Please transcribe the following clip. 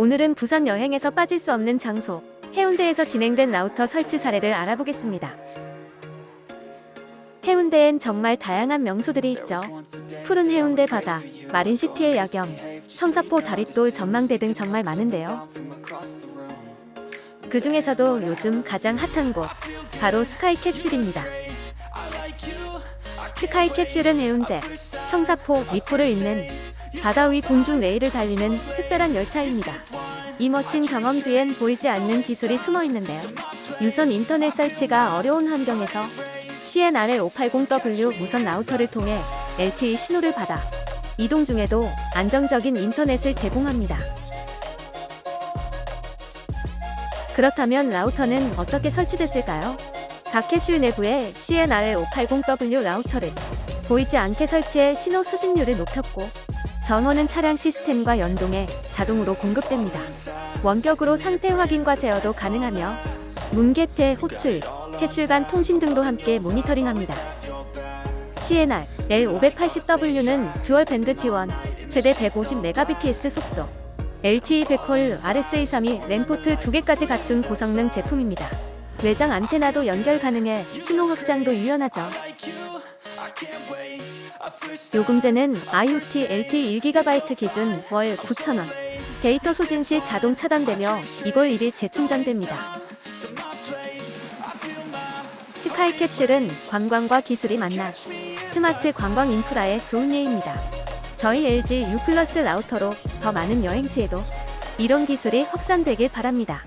오늘은 부산 여행에서 빠질 수 없는 장소, 해운대에서 진행된 라우터 설치 사례를 알아보겠습니다. 해운대엔 정말 다양한 명소들이 있죠. 푸른 해운대 바다, 마린시티의 야경, 청사포 다릿돌 전망대 등 정말 많은데요. 그 중에서도 요즘 가장 핫한 곳, 바로 스카이 캡슐입니다. 스카이 캡슐은 해운대, 청사포, 미포를 잇는 바다 위 공중 레일을 달리는 특별한 열차입니다. 이 멋진 경험 뒤엔 보이지 않는 기술이 숨어 있는데요. 유선 인터넷 설치가 어려운 환경에서 CNRL 580W 무선 라우터를 통해 LTE 신호를 받아 이동 중에도 안정적인 인터넷을 제공합니다. 그렇다면 라우터는 어떻게 설치됐을까요? 각 캡슐 내부에 CNRL 580W 라우터를 보이지 않게 설치해 신호 수신률을 높였고 전원은 차량 시스템과 연동해 자동으로 공급됩니다. 원격으로 상태 확인과 제어도 가능하며 문개폐, 호출, 캡슐 간 통신 등도 함께 모니터링합니다. CNR L580W는 듀얼 밴드 지원, 최대 150Mbps 속도, LTE 백홀 RS232 램포트 2개까지 갖춘 고성능 제품입니다. 외장 안테나도 연결 가능해 신호 확장도 유연하죠. 요금제는 IoT LTE 1GB 기준 월 9,000원. 데이터 소진 시 자동 차단되며 이걸 1일 재충전됩니다. 스카이 캡슐은 관광과 기술이 만난 스마트 관광 인프라의 좋은 예입니다. 저희 LG U 플러스 라우터로 더 많은 여행지에도 이런 기술이 확산되길 바랍니다.